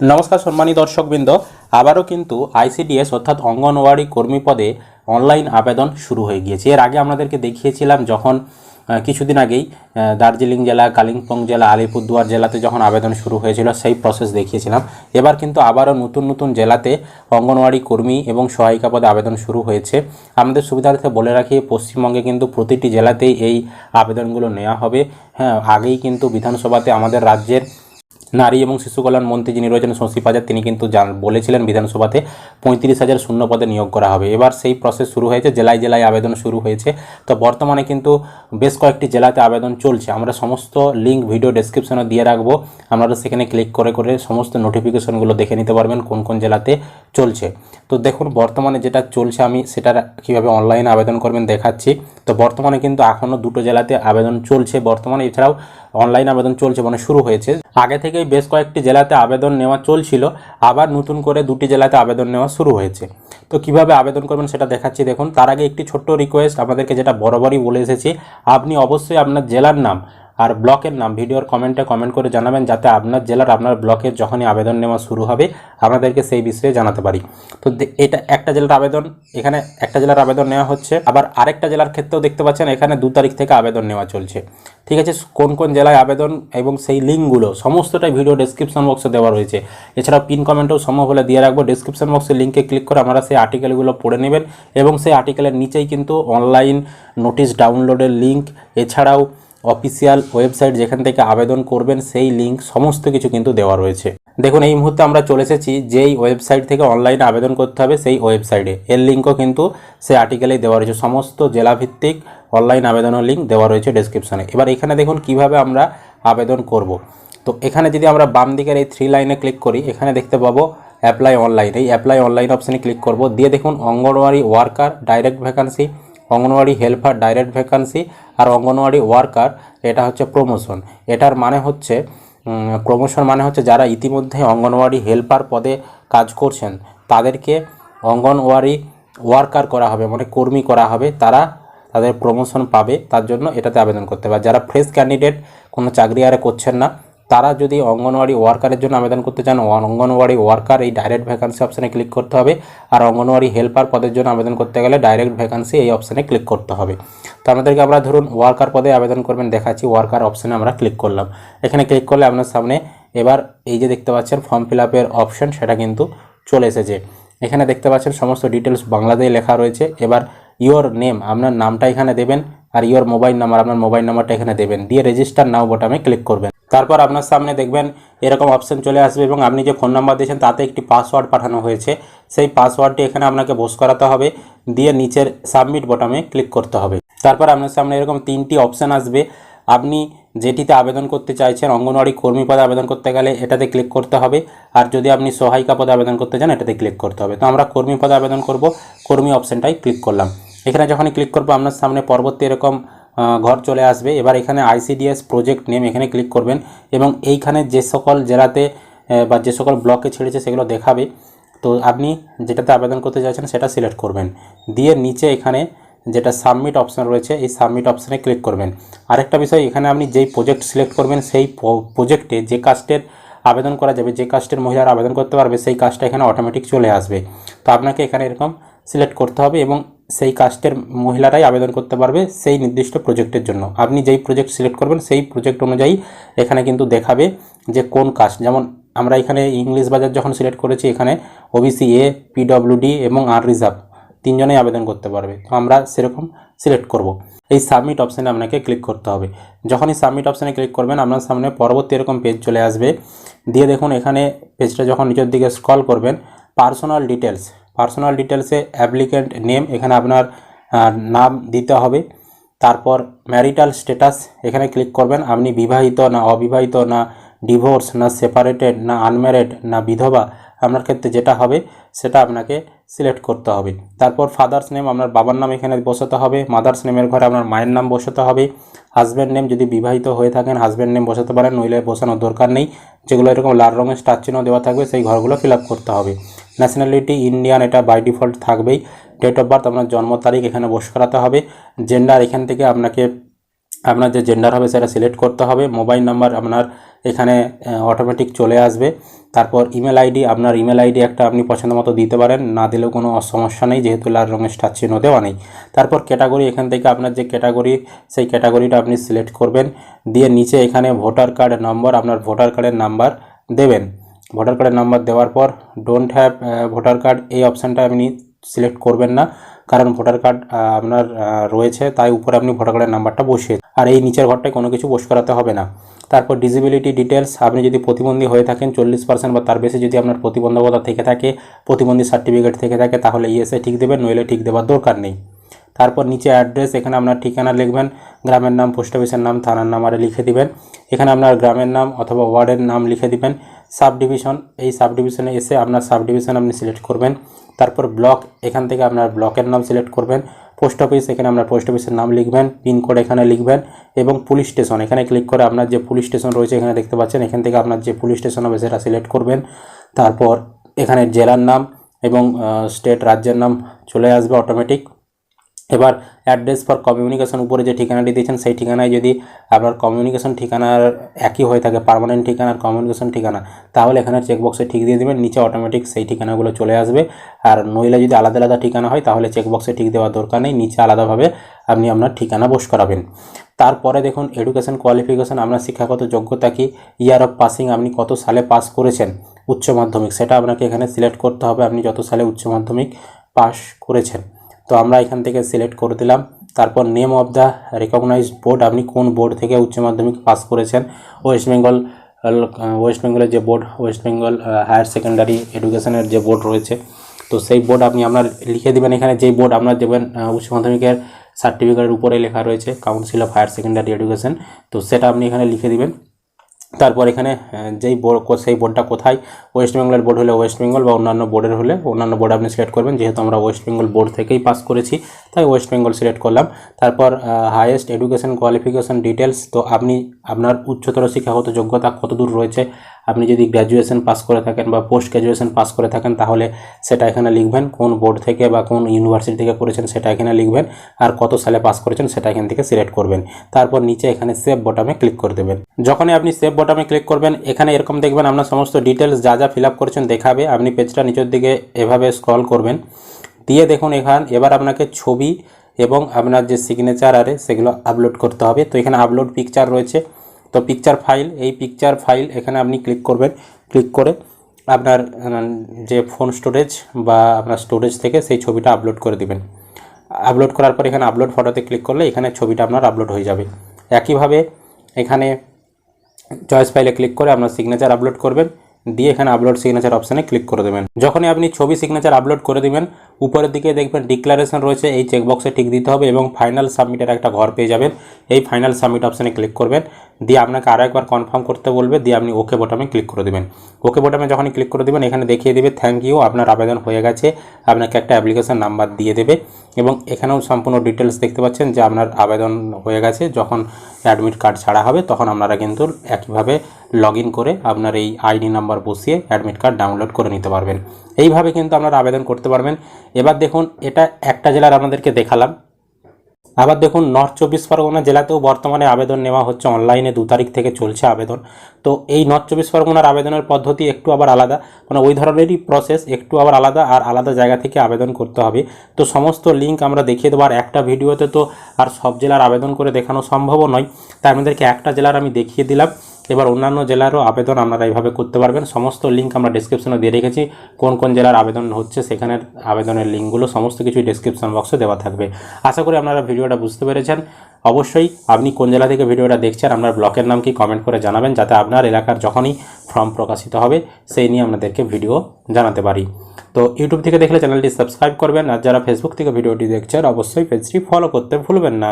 নমস্কার সম্মানী দর্শকবৃন্দ, আবারও কিন্তু আইসিডিএস অর্থাৎ অঙ্গনওয়াড়ি কর্মী পদে অনলাইন আবেদন শুরু হয়ে গিয়েছে। এর আগে আপনাদেরকে দেখিয়েছিলাম যখন কিছুদিন আগেই দার্জিলিং জেলা, কালিম্পং জেলা, আলিপুরদুয়ার জেলাতে যখন আবেদন শুরু হয়েছিল, সেই প্রসেস দেখিয়েছিলাম। এবার কিন্তু আবারও নতুন নতুন জেলাতে অঙ্গনওয়াড়ি কর্মী এবং সহায়িকা পদে আবেদন শুরু হয়েছে। আমাদের সুবিধার্থে বলে রাখি, পশ্চিমবঙ্গে কিন্তু প্রতিটি জেলাতেই এই আবেদনগুলো নেওয়া হবে। হ্যাঁ আগেই কিন্তু বিধানসভাতে আমাদের রাজ্যের নারী এবং শিশু কল্যাণ মন্ত্রী যিনি রয়েছেন শশী পাজার, তিনি কিন্তু জান, বলেছিলেন বিধানসভাতে পঁয়ত্রিশ হাজার শূন্য পদে নিয়োগ করা হবে। এবার সেই প্রসেস শুরু হয়েছে, জেলায় জেলায় আবেদন শুরু হয়েছে। তো বর্তমানে কিন্তু বেশ কয়েকটি জেলাতে আবেদন চলছে। আমরা সমস্ত লিঙ্ক ভিডিও ডেসক্রিপশনে দিয়ে রাখব। আপনারা সেখানে ক্লিক করে করে সমস্ত নোটিফিকেশনগুলো দেখে নিতে পারবেন কোন কোন জেলাতে চলছে। তো দেখুন, বর্তমানে যেটা চলছে, আমি সেটার কীভাবে অনলাইনে আবেদন করবেন দেখাচ্ছি। তো বর্তমানে কিন্তু এখনও দুটো জেলাতে আবেদন চলছে। বর্তমানে এছাড়াও অনলাইন আবেদন চলছে মানে শুরু হয়েছে। আগে থেকেই বেশ কয়েকটি জেলাতে আবেদন নেওয়া চলছিল, আবার নতুন করে দুটি জেলাতে আবেদন নেওয়া শুরু হয়েছে। তো কীভাবে আবেদন করবেন সেটা দেখাচ্ছি, দেখুন। তার আগে একটি ছোট্ট রিকোয়েস্ট আমাদেরকে যেটা বরাবরই বলে এসেছি, আপনি অবশ্যই আপনার জেলার নাম আর ব্লকের নাম, ভিডিওর কমেন্টে কমেন্ট করে জানাবেন যাতে আপনার জেলার আপনার ব্লকের যখনই আবেদন নেওয়া শুরু হবে, আপনাদেরকে সেই বিষয়ে জানাতে পারি। তো এটা একটা জেলার আবেদন, এখানে একটা জেলার আবেদন নেওয়া হচ্ছে। আবার আরেকটা জেলার ক্ষেত্রেও দেখতে পাচ্ছেন, এখানে দু তারিখ থেকে আবেদন নেওয়া চলছে। ঠিক আছে, কোন কোন জেলায় আবেদন এবং সেই লিঙ্কগুলো, সমস্তটাই ভিডিও ডেসক্রিপশন বক্সে দেওয়া রয়েছে। এছাড়াও পিন কমেন্টও সম্ভব হলে দিয়ে রাখব। ডেসক্রিপশন বক্সের লিঙ্কে ক্লিক করে আমরা সেই আর্টিকেলগুলো পড়ে নেবেন এবং সেই আর্টিকেলের নিচেই কিন্তু অনলাইন নোটিশ ডাউনলোডের লিঙ্ক এছাড়াও অফিসিয়াল ওয়েবসাইট যেখান থেকে আবেদন করবেন, সেই লিঙ্ক সমস্ত কিছু কিন্তু দেওয়া রয়েছে। দেখুন, এই মুহূর্তে আমরা চলে এসেছি, যেই ওয়েবসাইট থেকে অনলাইনে আবেদন করতে হবে, সেই ওয়েবসাইটে এর লিঙ্কও কিন্তু সেই আর্টিকেলেই দেওয়া রয়েছে। সমস্ত জেলাভিত্তিক অনলাইন আবেদনের লিঙ্ক দেওয়া রয়েছে ডেসক্রিপশনে এবার এখানে দেখুন, কীভাবে আমরা আবেদন করব। তো এখানে যদি আমরা বাম দিকের এই থ্রি লাইনে ক্লিক করি, এখানে দেখতে পাবো অ্যাপ্লাই অনলাইন এই অ্যাপ্লাই অনলাইন অপশানে ক্লিক করব। দিয়ে দেখুন, Anganwadi worker direct vacancy Anganwadi helper direct vacancy আর অঙ্গনওয়াড়ি ওয়ার্কার এটা হচ্ছে প্রমোশন এটার মানে হচ্ছে প্রমোশন মানে হচ্ছে যারা ইতিমধ্যে অঙ্গনওয়াড়ি হেল্পার পদে কাজ করছেন, তাদেরকে অঙ্গনওয়াড়ি ওয়ার্কার করা হবে মানে কর্মী করা হবে, তারা তাদের প্রমোশন পাবে, তার জন্য এটাতে আবেদন করতে হবে। যারা ফ্রেশ ক্যান্ডিডেট কোনো চাকরি আরে করছেন না তারা যদি অঙ্গনওয়াড়ি ওয়ার্কারের জন্য আবেদন করতে চান, অঙ্গনওয়াড়ি ওয়ার্কার এই ডাইরেক্ট ভ্যাকান্সি অপশানে ক্লিক করতে হবে। আর অঙ্গনওয়াড়ি হেল্পার পদের জন্য আবেদন করতে গেলে ডাইরেক্ট ভ্যাকান্সি এই অপশানে ক্লিক করতে হবে। তো আমাদেরকে আমরা ধরুন ওয়ার্কার পদে আবেদন করবেন, দেখাচ্ছি ওয়ার্কার অপশানে আমরা ক্লিক করলাম। এখানে ক্লিক করলে আপনার সামনে এবার এই যে দেখতে পাচ্ছেন ফর্ম ফিল আপের অপশান সেটা কিন্তু চলে এসেছে। এখানে দেখতে পাচ্ছেন সমস্ত ডিটেলস বাংলাতেই লেখা রয়েছে। এবার ইয়োর নেম আপনার নামটা এখানে দেবেন আর ইওর মোবাইল নাম্বার আপনার মোবাইল নাম্বারটা এখানে দেবেন। দিয়ে রেজিস্টার নাও বোটামে ক্লিক করবেন। তারপর আপনার সামনে দেখবেন এরকম অপশন চলে আসবে এবং আপনি যে ফোন নাম্বার দিয়েছেন, তাতে একটি পাসওয়ার্ড পাঠানো হয়েছে। সেই পাসওয়ার্ডটি এখানে আপনাকে বোস করাতে হবে। দিয়ে নিচের সাবমিট বোটামে ক্লিক করতে হবে। তারপর আপনার সামনে এরকম তিনটি অপশান আসবে। আপনি যেটিতে আবেদন করতে চাইছেন, অঙ্গনওয়াড়ি কর্মী পদে আবেদন করতে গেলে এটাতে ক্লিক করতে হবে। আর যদি আপনি সহায়িকা পদে আবেদন করতে চান, এটাতে ক্লিক করতে হবে। তো আমরা কর্মী পদে আবেদন করব। কর্মী অপশানটাই ক্লিক করলাম। এখানে যখনই ক্লিক করব, আপনার সামনে পরবর্তী এরকম ঘর চলে আসবে। এবার এখানে আইসিডিএস প্রজেক্ট নেম এখানে ক্লিক করবেন এবং এইখানে যে সকল জেলাতে বা যে সকল ব্লকে ছেড়েছে সেগুলো দেখাবে। তো আপনি যেটাতে আবেদন করতে চাইছেন সেটা সিলেক্ট করবেন। দিয়ে নিচে এখানে যেটা সাবমিট অপশান রয়েছে, এই সাবমিট অপশানে ক্লিক করবেন। আরেকটা বিষয়, এখানে আপনি যেই প্রজেক্ট সিলেক্ট করবেন সেই প্রজেক্টে যে কাস্টের আবেদন করা যাবে, যে কাস্টের মহিলারা আবেদন করতে পারবে, সেই কাজটা এখানে অটোমেটিক চলে আসবে। তো আপনাকে এখানে এরকম সিলেক্ট করতে হবে এবং সেই কাস্টের মহিলারাই আবেদন করতে পারবে সেই নির্দিষ্ট প্রজেক্টের জন্য। আপনি যেই প্রজেক্ট সিলেক্ট করবেন, সেই প্রজেক্ট অনুযায়ী এখানে কিন্তু দেখাবে যে কোন কাস্ট যেমন আমরা এখানে ইংলিশ বাজার যখন সিলেক্ট করেছি, এখানে ওবিসি এ পিডব্লিউডি এবং আর রিজার্ভ তিনজনেই আবেদন করতে পারবে। তো আমরা সেরকম সিলেক্ট করব। এই সাবমিট অপশানে আপনাকে ক্লিক করতে হবে। যখনই সাবমিট অপশানে ক্লিক করবেন, আপনার সামনে পরবর্তী এরকম পেজ চলে আসবে। দিয়ে দেখুন, এখানে পেজটা যখন নিচের দিকে স্ক্রল করবেন পার্সোনাল ডিটেলস পার্সোনাল ডিটেলসে অ্যাপ্লিক্যান্ট নেম এখানে আপনার নাম দিতে হবে। তারপর ম্যারিটাল স্ট্যাটাস এখানে ক্লিক করবেন। আপনি বিবাহিত না অবিবাহিত, না ডিভোর্স না সেপারেটেড না আনম্যারেড না বিধবা, আপনার ক্ষেত্রে যেটা হবে, সেটা আপনাকে সিলেক্ট করতে হবে। তারপর ফাদার্স নেম আপনার বাবার নাম এখানে বসাতে হবে। মাদার্স নেমের ঘরে আপনার মায়ের নাম বসাতে হবে। হাজব্যান্ড নেম যদি বিবাহিত হয়ে থাকেন হাজব্যান্ড নেম বসাতে পারেন, নইলে বসানোর দরকার নেই। যেগুলো এরকম লাল রঙের স্টার চিহ্ন দেওয়া থাকবে, সেই ঘরগুলো ফিল করতে হবে। ন্যাশনালিটি ইন্ডিয়ান এটা বাই ডিফল্ট থাকবেই। ডেট অফ বার্থ আপনার জন্ম তারিখ এখানে বস করাতে হবে। জেন্ডার এখান থেকে আপনাকে, আপনার যে জেন্ডার হবে সেটা সিলেক্ট করতে হবে। মোবাইল নাম্বার আপনার এখানে অটোমেটিক চলে আসবে। তারপর ইমেল আইডি আপনার ইমেল আইডি একটা আপনি পছন্দ মতো দিতে পারেন। না দিলেও কোনো সমস্যা নেই, যেহেতু লাল রঙের স্টার চিহ্ন দেওয়া নেই। তারপর ক্যাটাগরি এখান থেকে আপনার যে ক্যাটাগরি সেই ক্যাটাগরিটা আপনি সিলেক্ট করবেন। দিয়ে নিচে এখানে ভোটার কার্ড নম্বর আপনার ভোটার কার্ডের নাম্বার দেবেন। ভোটার কার্ডের নাম্বার দেওয়ার পর ডোন্ট হ্যাভ ভোটার কার্ড এই অপশানটা আপনি সিলেক্ট করবেন না। কারণ ভোটার কার্ড আপনার রয়েছে, তাই উপরে আপনি ভোটার কার্ডের নাম্বারটা বসিয়ে আর এই নিচের ঘরটায় কোনো কিছু বস করাতে হবে না। তারপর ডিজিবিলিটি ডিটেলস আপনি যদি প্রতিবন্ধী হয়ে থাকেন, চল্লিশ পার্সেন্ট বা তার বেশি যদি আপনার প্রতিবন্ধকতা থেকে থাকে, প্রতিবন্ধী সার্টিফিকেট থেকে থাকে, তাহলে ইএসএ ঠিক দেবেন, নইলে ঠিক দেওয়ার দরকার নেই। তারপর নিচে অ্যাড্রেস এখানে আপনার ঠিকানা লিখবেন, গ্রামের নাম পোস্ট অফিসের নাম, থানার নাম আরে লিখে দিবেন। এখানে আপনার গ্রামের নাম অথবা ওয়ার্ডের নাম লিখে দিবেন। সাব ডিভিশন এই সাব ডিভিশনে এসে আপনার সাব ডিভিশন আপনি সিলেক্ট করবেন। তারপর ব্লক এখান থেকে আপনার ব্লকের নাম সিলেক্ট করবেন। পোস্ট অফিস এখানে আপনার পোস্ট অফিসের নাম লিখবেন পিনকোড এখানে লিখবেন এবং পুলিশ স্টেশন এখানে ক্লিক করে আপনার যে পুলিশ স্টেশন রয়েছে, এখানে দেখতে পাচ্ছেন, এখান থেকে আপনার যে পুলিশ স্টেশন হবে, সেটা সিলেক্ট করবেন। তারপর এখানে জেলার নাম এবং স্টেট রাজ্যের নাম চলে আসবে অটোমেটিক এবার অ্যাড্রেস ফর কমিউনিকেশন উপরে যে ঠিকানাটি দিয়েছেন, সেই ঠিকানায় যদি আপনার কমিউনিকেশন ঠিকানার একই হয়ে থাকে পার্মানেন্ট ঠিকানা আর কমিউনিকেশন ঠিকানা, তাহলে এখানে চেকবক্সে ঠিক দিয়ে দেবেন, নিচে অটোমেটিক সেই ঠিকানাগুলো চলে আসবে। আর নইলে যদি আলাদা আলাদা ঠিকানা হয়, তাহলে চেকবক্সে ঠিক দেওয়ার দরকার নেই, নিচে আলাদাভাবে আপনি আপনার ঠিকানা বোস করাবেন। তারপরে দেখুন এডুকেশন কোয়ালিফিকেশন আপনার শিক্ষাগত যোগ্যতা কি ইয়ার অফ পাসিং আপনি কত সালে পাস করেছেন, উচ্চ মাধ্যমিক, সেটা আপনাকে এখানে সিলেক্ট করতে হবে, আপনি যত সালে উচ্চ মাধ্যমিক পাস করেছেন। তো আমরা এখান থেকে সিলেক্ট করে দিলাম। তারপর name of the recognized board আপনি কোন বোর্ড থেকে উচ্চ মাধ্যমিক পাস করেছেন? ওয়েস্ট বেঙ্গল ওয়েস্ট বেঙ্গলের যে board west Bengal higher secondary এডুকেশনের যে বোর্ড রয়েছে, তো সেই বোর্ড আপনি আপনার লিখে দেবেন এখানে, যেই বোর্ড আপনার দেবেন উচ্চ মাধ্যমিকের সার্টিফিকেটের উপরে লেখা রয়েছে council of higher secondary education তো সেটা আপনি এখানে লিখে দিবেন। তারপর এখানে যেই বোর্ড সেই বোর্ডটা কোথায়? ওয়েস্ট বেঙ্গলের বোর্ড হলে ওয়েস্ট বেঙ্গল বা অন্যান্য বোর্ডের হলে, অন্যান্য বোর্ড আপনি সিলেক্ট করবেন। যেহেতু আমরা ওয়েস্ট বেঙ্গল বোর্ড থেকেই পাস করেছি, তাই ওয়েস্ট বেঙ্গল সিলেক্ট করলাম। তারপর হায়েস্ট এডুকেশন কোয়ালিফিকেশন ডিটেলস তো আপনি আপনার উচ্চতর শিক্ষাগত যোগ্যতা কতদূর রয়েছে? আপনি যদি গ্র্যাজুয়েশন পাস করে থাকেন বা পোস্ট গ্র্যাজুয়েশন পাস করে থাকেন, তাহলে সেটা এখানে লিখবেন, কোন বোর্ড থেকে বা কোন ইউনিভার্সিটি থেকে করেছেন সেটা এখানে লিখবেন, আর কত সালে পাস করেছেন সেটা এখান থেকে সিলেক্ট করবেন। তারপর নিচে এখানে সেভ বটামে ক্লিক করে দেবেন। যখনই আপনি সেভ বটামে ক্লিক করবেন, এখানে এরকম দেখবেন আপনার সমস্ত ডিটেলস যা যা ফিল আপ করেছেন দেখাবে। আপনি পেজটা নিচের দিকে এভাবে স্ক্রল করবেন। দিয়ে দেখুন এখান, এবার আপনাকে ছবি এবং আপনার যে সিগনেচার আরে সেগুলো আপলোড করতে হবে। তো এখানে আপলোড পিকচার রয়েছে। তো পিকচার ফাইল এই পিকচার ফাইল এখানে আপনি ক্লিক করবেন। ক্লিক করে আপনার যে ফোন স্টোরেজ বা আপনার স্টোরেজ থেকে সেই ছবিটা আপলোড করে দিবেন। আপলোড করার পর এখানে আপলোড ফটোতে ক্লিক করলে এখানে ছবিটা আপনার আপলোড হয়ে যাবে। একইভাবে এখানে চয়েস ফাইলে ক্লিক করে আপনার সিগনেচার আপলোড করবেন। দিয়ে এখানে আপলোড সিগনেচার অপশানে ক্লিক করে দেবেন। যখনই আপনি ছবি সিগনেচার আপলোড করে দিবেন উপরের দিকে দেখবেন ডিক্লারেশন রয়েছে, এই চেকবক্সে টিক দিতে হবে এবং ফাইনাল সাবমিটের একটা ঘর পেয়ে যাবেন। এই ফাইনাল সাবমিট অপশানে ক্লিক করবেন। দিয়ে আপনাকে আরও একবার কনফার্ম করতে বলবে, দিয়ে আপনি ওকে বটামে ক্লিক করে দেবেন। ওকে বটামে যখনই ক্লিক করে দেবেন, এখানে দেখিয়ে দেবে থ্যাংক ইউ আপনার আবেদন হয়ে গেছে। আপনাকে একটা অ্যাপ্লিকেশন নাম্বার দিয়ে দেবে এবং এখানেও সম্পূর্ণ ডিটেলস দেখতে পাচ্ছেন যে আপনার আবেদন হয়ে গেছে। যখন অ্যাডমিট কার্ড ছাড়া হবে, তখন আপনারা কিন্তু একইভাবে লগ করে আপনার এই আইডি নাম্বার বসিয়ে অ্যাডমিট কার্ড ডাউনলোড করে নিতে পারবেন। এইভাবে কিন্তু আপনারা আবেদন করতে পারবেন। এবার দেখুন, এটা একটা জেলার আপনাদেরকে দেখালাম। আবার দেখুন, নর্থ চব্বিশ পরগনা জেলাতেও বর্তমানে আবেদন নেওয়া হচ্ছে। অনলাইনে দু তারিখ থেকে চলছে আবেদন। তো এই নর্থ চব্বিশ পরগনার আবেদনের পদ্ধতি একটু আবার আলাদা। মানে ওই ধরনেরই প্রসেস একটু আবার আলাদা আর আলাদা জায়গা থেকে আবেদন করতে হবে। তো সমস্ত লিঙ্ক আমরা দেখিয়ে দেবো। আর একটা ভিডিওতে তো আর সব জেলার আবেদন করে দেখানো সম্ভবও নয়। তাই আপনাদেরকে একটা জেলার আমি দেখিয়ে দিলাম। এবার অন্যান্য জেলারও আবেদন আপনারা এইভাবে করতে পারবেন। সমস্ত লিঙ্ক আমরা ডিসক্রিপশনে দিয়ে রেখেছি। কোন কোন জেলার আবেদন হচ্ছে সেখানের আবেদনের লিঙ্কগুলো সমস্ত কিছু ডিসক্রিপশন বক্সে দেওয়া থাকবে। আশা করি আপনারা ভিডিওটা বুঝতে পেরেছেন। অবশ্যই আপনি কোন জেলা থেকে ভিডিওটা দেখছেন, আপনার ব্লকের নাম কি কমেন্ট করে জানাবেন, যাতে আপনার এলাকার যখনই ফর্ম প্রকাশিত হবে, সেই নিয়ে আপনাদেরকে ভিডিও জানাতে পারি। তো ইউটিউব থেকে দেখলে চ্যানেলটি সাবস্ক্রাইব করবেন। আর যারা ফেসবুক থেকে ভিডিওটি দেখছেন, অবশ্যই পেজটি ফলো করতে ভুলবেন না।